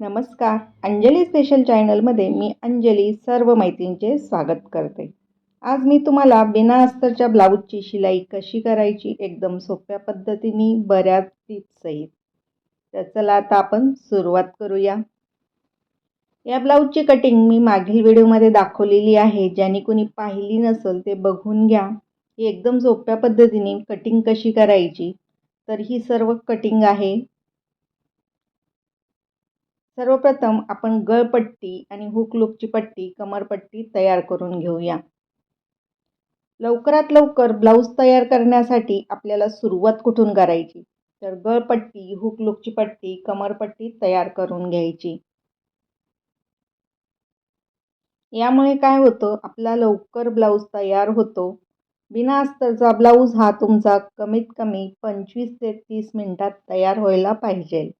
नमस्कार. अंजली स्पेशल चॅनलमध्ये मी अंजली सर्व माहितींचे स्वागत करते. आज मी तुम्हाला बिना अस्तरच्या ब्लाऊजची शिलाई कशी करायची एकदम सोप्या पद्धतीने बऱ्याच टिप्ससहित तर चला आता आपण सुरुवात करूया. या ब्लाऊजची कटिंग मी मागील व्हिडिओमध्ये दाखवलेली आहे. ज्याने कोणी पाहिली नसेल ते बघून घ्या. ही एकदम सोप्या पद्धतीने कटिंग कशी करायची? तर ही सर्व कटिंग आहे. सर्वप्रथम आपण गळपट्टी आणि हुक लुकची पट्टी कमरपट्टी तयार करून घेऊया. लवकरात लवकर ब्लाऊज तयार करण्यासाठी आपल्याला सुरुवात कुठून करायची? तर गळपट्टी हुक लुकची पट्टी कमरपट्टी तयार करून घ्यायची. यामुळे काय होतं? आपला लवकर ब्लाऊज तयार होतो. बिना अस्तरचा ब्लाऊज हा तुमचा कमीत कमी पंचवीस ते तीस मिनटात तयार व्हायला पाहिजे.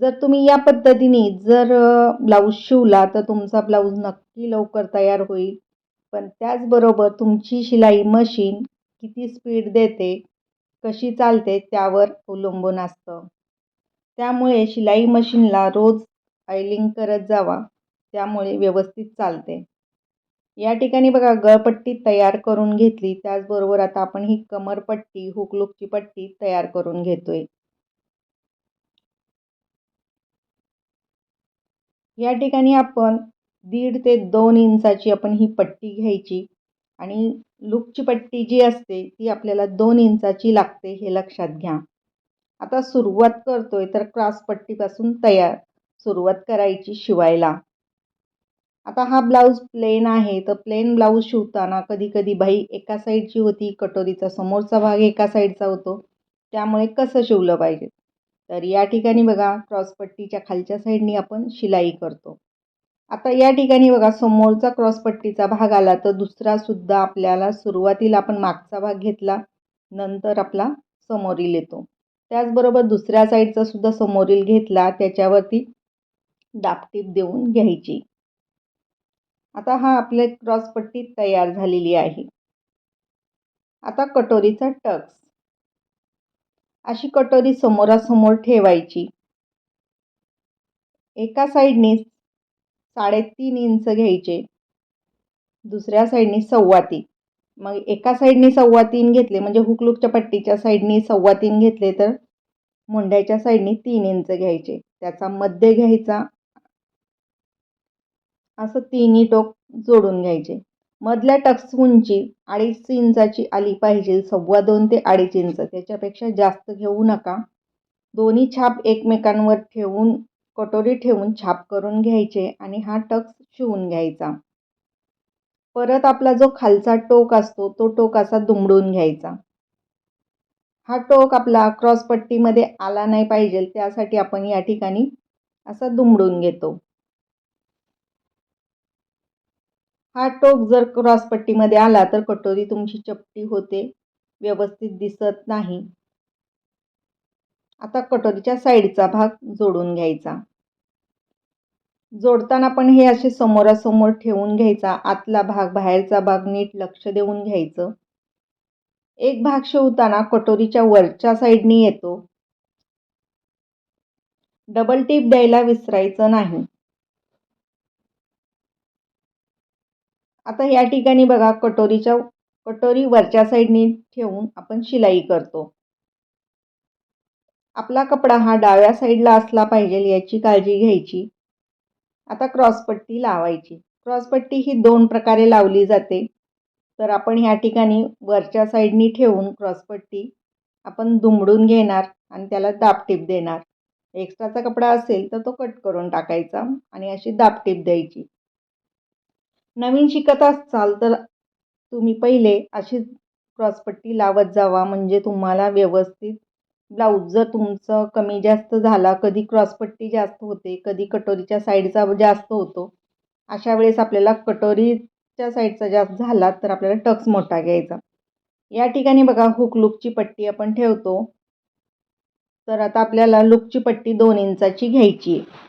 जर तुम्ही या पद्धतीने जर ब्लाऊज शिवला तर तुमचा ब्लाऊज नक्की लवकर तयार होईल. पण त्याचबरोबर तुमची शिलाई मशीन किती स्पीड देते कशी चालते त्यावर अवलंबून असतं. त्यामुळे शिलाई मशीनला रोज ऑइलिंग करत जावा त्यामुळे व्यवस्थित चालते. या ठिकाणी बघा गळपट्टी तयार करून घेतली त्याचबरोबर आता आपण ही कमरपट्टी हुकलुकची पट्टी तयार करून घेतोय. या ठिकाणी आपण दीड ते दोन इंचाची आपण ही पट्टी घ्यायची आणि लुकची पट्टी जी असते ती आपल्याला दोन इंचाची लागते हे लक्षात घ्या. आता सुरुवात करतोय तर क्रॉस पट्टीपासून तयार सुरुवात करायची शिवायला. आता हा ब्लाऊज प्लेन आहे तर प्लेन ब्लाऊज शिवताना कधी कधी बाई एका साईडची होती कटोरीचा समोरचा भाग एका साईडचा होतो त्यामुळे कसं शिवलं पाहिजे? तर या ठिकाणी बघा क्रॉसपट्टीच्या खालच्या साईडनी आपण शिलाई करतो. आता या ठिकाणी बघा समोरचा क्रॉसपट्टीचा भाग आला तर दुसरासुद्धा आपल्याला सुरुवातीला आपण मागचा भाग घेतला नंतर आपला समोरील येतो. त्याचबरोबर दुसऱ्या साईडचा सुद्धा समोरील घेतला त्याच्यावरती दापटीप देऊन घ्यायची. आता हा आपले क्रॉसपट्टी तयार झालेली आहे. आता कटोरीचा टक्स. अशी कटोरी समोरासमोर ठेवायची. एका साईडने साडेतीन इंच घ्यायचे. दुसऱ्या साईडने सव्वा तीन. मग एका साईडने सव्वा तीन घेतले म्हणजे हुकलुकच्या पट्टीच्या साईडने सव्वा तीन घेतले तर मुंड्याच्या साईडने तीन इंच घ्यायचे. त्याचा मध्य घ्यायचा. असं तिन्ही टोक जोडून घ्यायचे. मधल्या टक्स उंची अडीच इंचाची आली पाहिजे. सव्वा दोन ते अडीच इंच. त्याच्यापेक्षा जास्त घेऊ नका. दोन्ही छाप एकमेकांवर ठेवून कटोरी ठेवून छाप करून घ्यायचे आणि हा टक्स शिवून घ्यायचा. परत आपला जो खालचा टोक असतो तो टोक असा दुमडून घ्यायचा. हा टोक आपला क्रॉसपट्टीमध्ये आला नाही पाहिजे. त्यासाठी आपण या ठिकाणी असा दुमडून घेतो. हा टोक जर क्रॉसपट्टीमध्ये आला तर कटोरी तुमची चपटी होते व्यवस्थित दिसत नाही. आता कटोरीच्या साईडचा भाग जोडून घ्यायचा. जोडताना पण हे असे समोरासमोर ठेवून घ्यायचा. आतला भाग बाहेरचा भाग नीट लक्ष देऊन घ्यायचं. एक भाग शिवताना कटोरीच्या वरच्या साईडनी येतो. डबल टीप द्यायला विसरायचं नाही. आता या ठिकाणी बघा कटोरीच्या कटोरी वरच्या साईडनी ठेवून आपण शिलाई करतो. आपला कपडा हा डाव्या साईडला असला पाहिजे याची काळजी घ्यायची. आता क्रॉसपट्टी लावायची. क्रॉसपट्टी ही दोन प्रकारे लावली जाते. तर आपण ह्या ठिकाणी वरच्या साईडनी ठेवून क्रॉसपट्टी आपण दुमडून घेणार आणि त्याला दापटीप देणार. एक्स्ट्राचा कपडा असेल तर तो कट करून टाकायचा आणि अशी दापटीप द्यायची. नवीन शिकत असाल तर तुम्ही पहिले अशी क्रॉसपट्टी लावत जावा. म्हणजे तुम्हाला व्यवस्थित ब्लाऊज जर तुमचं कमी जास्त झाला कधी क्रॉसपट्टी जास्त होते कधी कटोरीच्या साईडचा जास्त होतो अशा वेळेस आपल्याला कटोरीच्या साईडचा जास्त झाला तर आपल्याला टक्स मोठा घ्यायचा. या ठिकाणी बघा हुक लुकची पट्टी आपण ठेवतो. तर आता आपल्याला लुकची पट्टी दोन इंचाची घ्यायची आहे.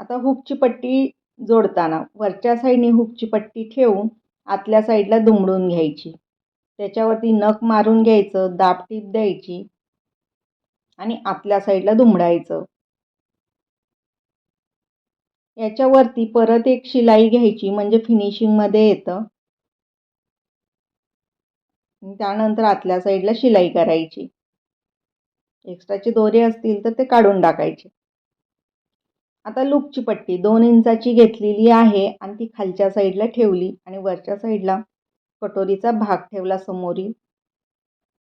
आता हुकची पट्टी जोडताना वरच्या साईडने हुकची पट्टी ठेवून आतल्या साईडला दुमडून घ्यायची. त्याच्यावरती नख मारून घ्यायचं दाब टीप द्यायची आणि आतल्या साईडला दुमडायचं. याच्यावरती परत एक शिलाई घ्यायची म्हणजे फिनिशिंगमध्ये येतं. त्यानंतर आतल्या साईडला शिलाई करायची. एक्स्ट्राचे दोरे असतील तर ते काढून टाकायचे. आता लूपची पट्टी दोन इंचाची घेतलेली आहे आणि ती खालच्या साईडला ठेवली आणि वरच्या साईडला कटोरीचा भाग ठेवला समोरील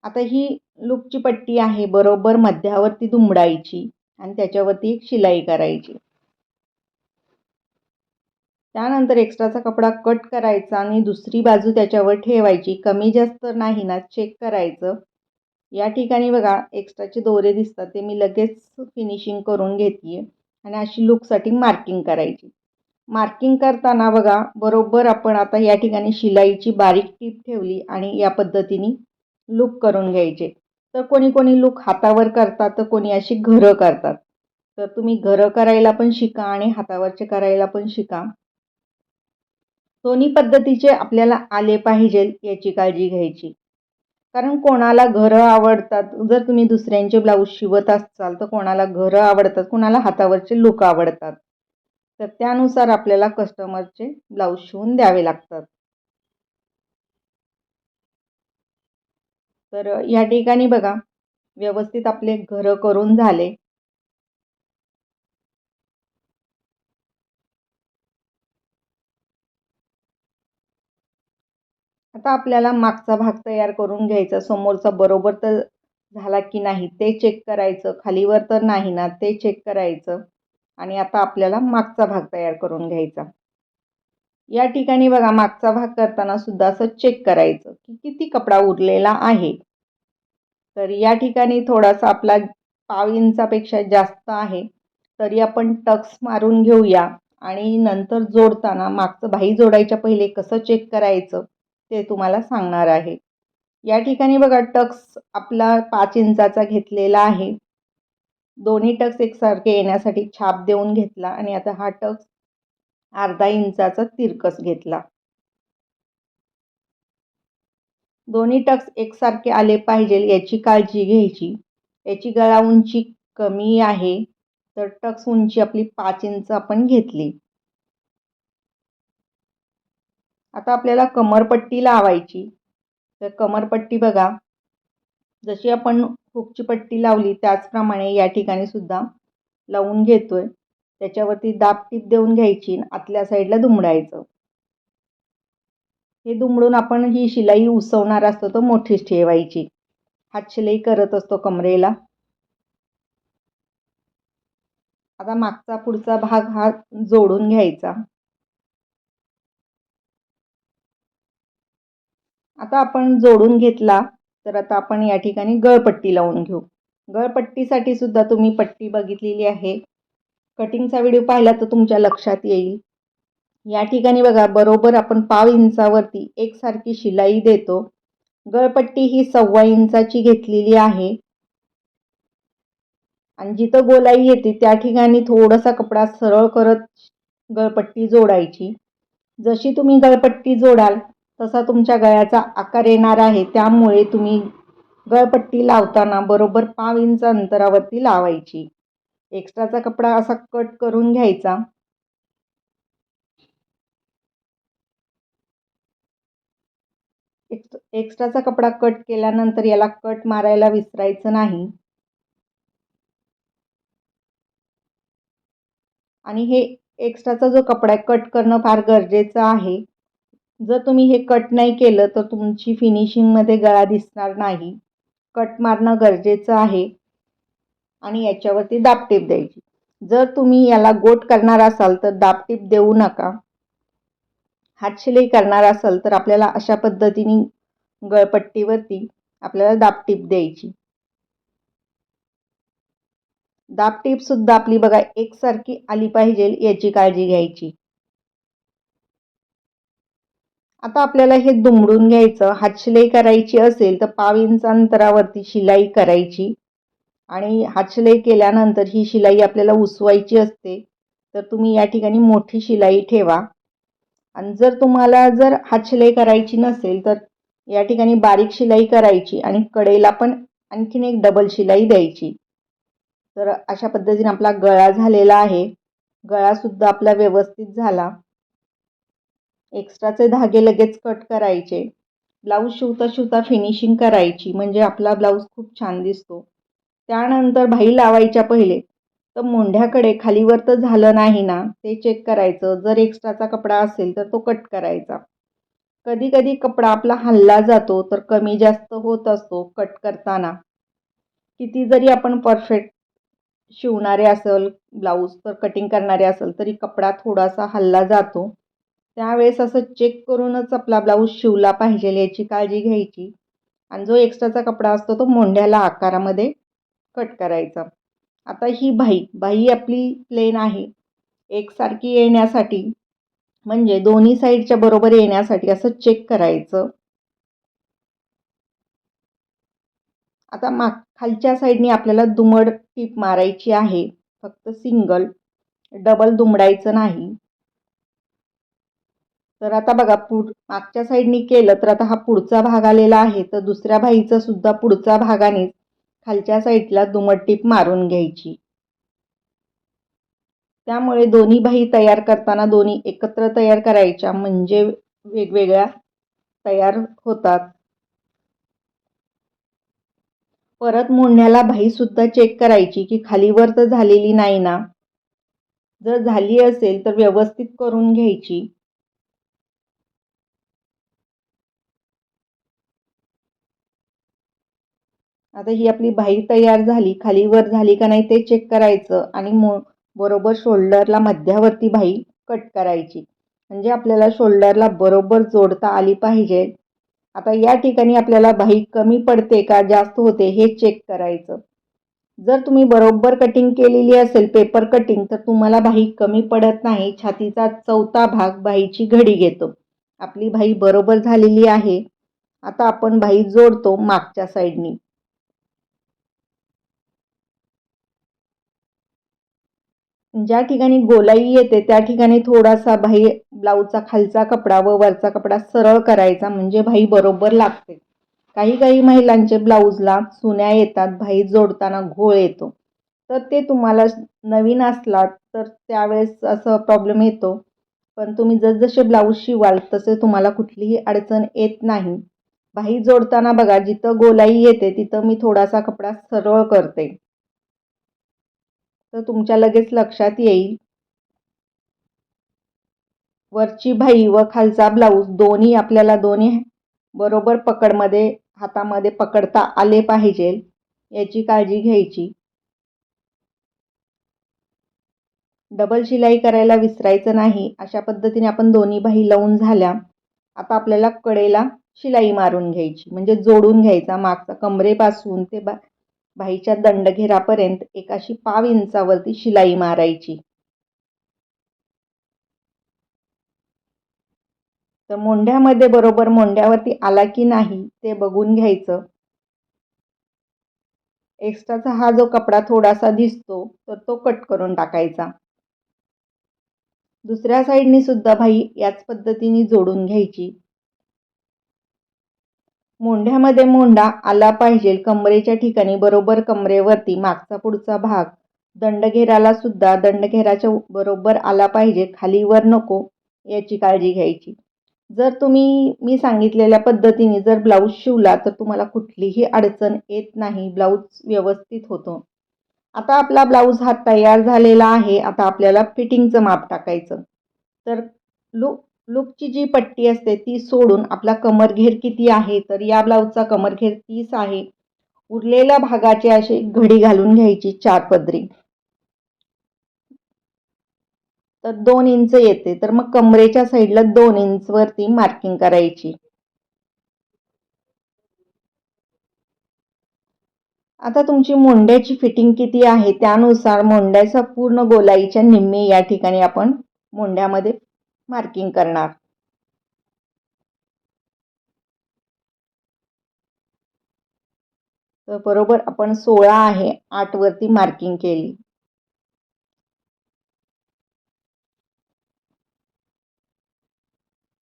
आता ही लूपची पट्टी आहे बरोबर मध्यावरती दुमडायची आणि त्याच्यावरती एक शिलाई करायची. त्यानंतर एक्स्ट्राचा कपडा कट करायचा आणि दुसरी बाजू त्याच्यावर ठेवायची. कमी जास्त नाही ना चेक करायचं. या ठिकाणी बघा एक्स्ट्राचे दोरे दिसतात ते मी लगेच फिनिशिंग करून घेते आणि अशी लुकसाठी मार्किंग करायची. मार्किंग करताना बघा बरोबर आपण आता या ठिकाणी शिलाईची बारीक टीप ठेवली आणि या पद्धतीने लुक करून घ्यायचे. तर कोणी कोणी लुक हातावर करतात तर कोणी अशी घरं करतात. तर तुम्ही घरं करायला पण शिका आणि हातावरचे करायला पण शिका. दोन्ही पद्धतीचे आपल्याला आले पाहिजे याची काळजी घ्यायची. कारण कोणाला घरं आवडतात? जर तुम्ही दुसऱ्यांचे ब्लाऊज शिवत असाल तर कोणाला घरं आवडतात? कोणाला हातावरचे लुक आवडतात? तर त्यानुसार आपल्याला कस्टमरचे ब्लाऊज शिवून द्यावे लागतात. तर या ठिकाणी बघा व्यवस्थित आपले घरं करून झाले. आता आपल्याला मागचा भाग तयार करून घ्यायचा. समोरचा बरोबर तर झाला की नाही ते चेक करायचं. खालीवर तर नाही ना ते चेक करायचं. आणि आता आपल्याला मागचा भाग तयार करून घ्यायचा. या ठिकाणी बघा मागचा भाग करताना सुद्धा असं चेक करायचं की किती कपडा उरलेला आहे. तर या ठिकाणी थोडासा आपला पाव इंचापेक्षा जास्त आहे. तरी आपण टक्स मारून घेऊया. आणि नंतर जोडताना मागचं भाई जोडायच्या पहिले कसं चेक करायचं? ते तुम्हाला सांगणार आहे. या ठिकाणी बघा टक्स आपला पाच इंचाचा घेतलेला आहे. दोन्ही टक्स एकसारखे येण्यासाठी छाप देऊन घेतला आणि आता हा टक्स अर्धा इंचाचा तिरकस घेतला. दोन्ही टक्स एकसारखे आले पाहिजे याची काळजी घ्यायची. याची गळा उंची कमी आहे तर टक्स उंची आपली पाच इंच आपण घेतली. आता आपल्याला कमरपट्टी लावायची. तर कमरपट्टी बघा. जशी आपण हुकची पट्टी लावली त्याचप्रमाणे या ठिकाणी सुद्धा लावून घेतोय. त्याच्यावरती दाब टीप देऊन घ्यायची आतल्या साईडला दुमडायचं. हे दुमडून आपण ही शिलाई उसवणार असतो तो मोठीच ठेवायची. हात शिलाई करत असतो कमरेला. आता मागचा पुढचा भाग हा जोडून घ्यायचा. आता आपण जोडून घेतला तर आता आपण या ठिकाणी गळपट्टी लावून घेऊ. गळपट्टीसाठी सुद्धा तुम्ही पट्टी बघितलेली आहे. कटिंगचा व्हिडिओ पाहिला तर तुमच्या लक्षात येईल. या ठिकाणी बघा बरोबर आपण पाव इंचावरती एकसारखी शिलाई देतो. गळपट्टी ही सव्वा इंचाची घेतलेली आहे. आणि जिथं गोलाई येते त्या ठिकाणी थोडासा कपडा सरळ करत गळपट्टी जोडायची. जशी तुम्ही गळपट्टी जोडाल तसा तुमच्या गळ्याचा आकार येणार आहे. त्यामुळे तुम्ही गळपट्टी लावताना बरोबर पाव इंच अंतरावरती लावायची. एक्स्ट्राचा कपडा असा कट करून घ्यायचा. एक्स्ट्राचा कपडा कट केल्यानंतर याला कट मारायला विसरायचं नाही. आणि हे एक्स्ट्राचा जो कपडा आहे कट करणं फार गरजेचं आहे. जर तुम्ही हे कट नाही केलं तर तुमची फिनिशिंगमध्ये गळा दिसणार नाही. कट मारणं गरजेचं आहे. आणि याच्यावरती दाबटीप द्यायची. जर तुम्ही याला गोट करणार असाल तर दाबटीप देऊ नका. हातशिलाई करणार असाल तर आपल्याला अशा पद्धतीने गळपट्टीवरती आपल्याला दाबटीप द्यायची. दाबटीपसुद्धा आपली बघा एकसारखी आली पाहिजे याची काळजी घ्यायची. आता आपल्याला हे दुमडून घ्यायचं. हातशिलाई करायची असेल तर पाव इंच अंतरावरती शिलाई करायची. आणि हातशिलाई केल्यानंतर ही शिलाई आपल्याला उसवायची असते. तर तुम्ही या ठिकाणी मोठी शिलाई ठेवा. आणि जर तुम्हाला जर हातशिलाई करायची नसेल तर या ठिकाणी बारीक शिलाई करायची आणि कडेला पण आणखीन एक डबल शिलाई द्यायची. तर अशा पद्धतीने आपला गळा झालेला आहे. गळासुद्धा आपला व्यवस्थित झाला. एक्स्ट्राचे धागे लगेच कट करायचे. ब्लाऊज शिवता शिवता फिनिशिंग करायची. म्हणजे आपला ब्लाऊज खूप छान दिसतो. त्यानंतर भाई लावायच्या पहिले. तर मोंढ्याकडे खालीवर तर झालं नाही ना ते चेक करायचं. जर एक्स्ट्राचा कपडा असेल तर तो कट करायचा. कधी कधी कपडा आपला हल्ला जातो तर कमी जास्त होत असतो कट करताना. किती जरी आपण परफेक्ट शिवणारे असेल ब्लाऊज तर कटिंग करणारे असेल तरी कपडा थोडासा हल्ला जातो. त्यावेळेस असं चेक करूनच आपला ब्लाऊज शिवला पाहिजे याची काळजी घ्यायची. आणि जो एक्स्ट्राचा कपडा असतो तो मोंढ्याला आकारामध्ये कट करायचा. आता ही बाही बाही आपली प्लेन आहे. एकसारखी येण्यासाठी म्हणजे दोन्ही साईडच्या बरोबर येण्यासाठी असं चेक करायचं. आता माग खालच्या साईडने आपल्याला दुमड टीप मारायची आहे. फक्त सिंगल डबल दुमडायचं नाही. तर आता बघा पुढ मागच्या साईडनी केलं तर आता हा पुढचा भाग आलेला आहे. तर दुसऱ्या भाईचा सुद्धा पुढचा भागाने खालच्या साईडला दुमट टीप मारून घ्यायची. त्यामुळे दोन्ही बाही तयार करताना दोन्ही एकत्र तयार करायच्या. म्हणजे वेगवेगळ्या तयार होतात. परत मोडण्याला सुद्धा चेक करायची की खालीवर तर झालेली नाही ना. जर झाली असेल तर व्यवस्थित करून घ्यायची. आता ही आपली भाई तयार झाली खालीवर झाली का नाही ते चेक करायचं आणि मो बरोबर शोल्डरला मध्यावरती भाई कट करायची. म्हणजे आपल्याला शोल्डरला बरोबर जोडता आली पाहिजे. आता या ठिकाणी आपल्याला भाई कमी पडते का जास्त होते हे चेक करायचं. जर तुम्ही बरोबर कटिंग केलेली असेल पेपर कटिंग तर तुम्हाला भाई कमी पडत नाही. छातीचा चौथा भाग बाईची घडी घेतो. आपली भाई बरोबर झालेली आहे. आता आपण भाई जोडतो मागच्या साईडनी ज्या ठिकाणी गोलाई येते त्या ठिकाणी थोडासा भाई ब्लाऊजचा खालचा कपडा व वरचा कपडा सरळ करायचा म्हणजे भाई बरोबर लागते. काही काही महिलांचे ब्लाऊजला सुन्या येतात भाई जोडताना घोळ येतो. तर ते तुम्हाला नवीन असला तर त्यावेळेस असं प्रॉब्लेम येतो. पण तुम्ही जसजसे ब्लाऊज शिवाल तसे तुम्हाला कुठलीही अडचण येत नाही. भाई जोडताना बघा जिथं गोलाई येते तिथं मी थोडासा कपडा सरळ करते. तर तुमच्या लगेच लक्षात येईल. वरची भाई व खालचा ब्लाऊज दोन्ही आपल्याला दोन्ही बरोबर पकडमध्ये हातामध्ये पकडता आले पाहिजे याची काळजी घ्यायची. डबल शिलाई करायला विसरायचं नाही अशा पद्धतीने आपण दोन्ही बाही लावून झाल्या. आता आपल्याला कडेला शिलाई मारून घ्यायची म्हणजे जोडून घ्यायचा मागचा कमरेपासून ते बा बाईच्या दंडघेरापर्यंत एक अशी पाव इंचावरती शिलाई मारायची. तर मोंढ्यामध्ये बरोबर मोंढ्यावरती आला की नाही ते बघून घ्यायचं. एक्स्ट्राचा हा जो कपडा थोडासा दिसतो तर तो कट करून टाकायचा. दुसऱ्या साईडनी सुद्धा भाई याच पद्धतीने जोडून घ्यायची. मोंढ्यामध्ये मोंढा आला पाहिजे. कंबरेच्या ठिकाणी बरोबर कमरेवरती मागचा पुढचा भाग. दंडघेराला सुद्धा दंडघेराच्या बरोबर आला पाहिजे. खालीवर नको याची काळजी घ्यायची. जर तुम्ही मी सांगितलेल्या पद्धतीने जर ब्लाऊज शिवला तर तुम्हाला कुठलीही अडचण येत नाही. ब्लाऊज व्यवस्थित होतो. आता आपला ब्लाऊज हा तयार झालेला आहे. आता आपल्याला फिटिंगचं माप टाकायचं. तर लूक लुकची जी पट्टी असते ती सोडून आपला कमरघेर किती आहे तर या ब्लाऊजचा कमरघेर तीस आहे. उरलेल्या भागाचे असे घडी घालून घ्यायची चार पदरी. तर दोन इंच येते तर मग कमरेच्या साईडला दोन इंचवरती मार्किंग करायची. आता तुमची मोंड्याची फिटिंग किती आहे त्यानुसार मोंड्याचा पूर्ण गोलाईच्या निम्मे या ठिकाणी आपण मोंड्यामध्ये मार्किंग करणार. तर बरोबर आपण सोळा आहे आठवरती मार्किंग केली.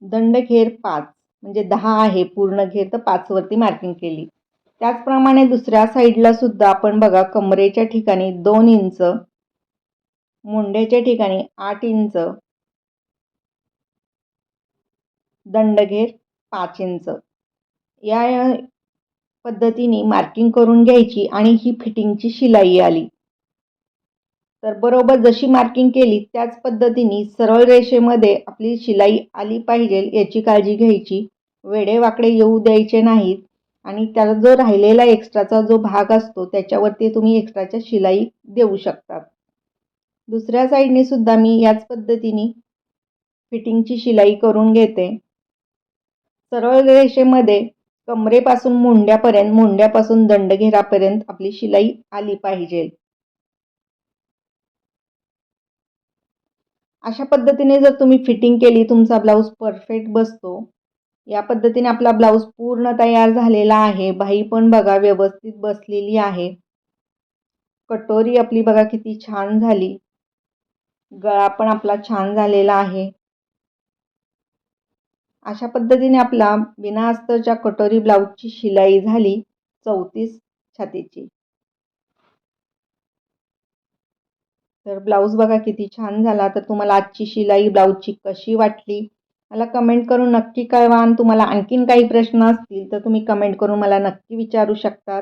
दंड घेर पाच म्हणजे दहा आहे पूर्ण घेर तर पाचवरती मार्किंग केली. त्याचप्रमाणे दुसऱ्या साईडला सुद्धा आपण बघा कमरेच्या ठिकाणी दोन इंच मुंड्याच्या ठिकाणी आठ इंच दंडघेर पाच इंच या पद्धतीने मार्किंग करून घ्यायची आणि ही फिटिंगची शिलाई आली. तर बरोबर जशी मार्किंग केली त्याच पद्धतीने सरळ रेषेमध्ये आपली शिलाई आली पाहिजे याची काळजी घ्यायची. वेडे वाकडे येऊ द्यायचे नाहीत आणि त्याला जो राहिलेला एक्स्ट्राचा जो भाग असतो त्याच्यावरती तुम्ही एक्स्ट्राच्या शिलाई देऊ शकतात दुसऱ्या साईडने सुद्धा मी याच पद्धतीने फिटिंगची शिलाई करून घेते. सरळ रेषेमध्ये कमरेपासून मुंड्यापर्यंत मुंड्यापासून दंडघेरापर्यंत आपली शिलाई आली पाहिजे. अशा पद्धतीने जर तुम्ही फिटिंग केली तुमचा ब्लाऊज परफेक्ट बसतो. या पद्धतीने आपला ब्लाऊज पूर्ण तयार झालेला आहे. बाई पण बघा व्यवस्थित बसलेली आहे. कटोरी आपली बघा किती छान झाली. गळा पण आपला छान झालेला आहे. अशा पद्धतीने आपला बिना अस्तरच्या कटोरी ब्लाऊजची शिलाई झाली चौतीस छातीची. तर ब्लाऊज बघा किती छान झाला. तर तुम्हाला आजची शिलाई ब्लाऊजची कशी वाटली? मला कमेंट करून नक्की कळवा. आणि तुम्हाला आणखीन काही प्रश्न असतील तर तुम्ही कमेंट करून मला नक्की विचारू शकतात.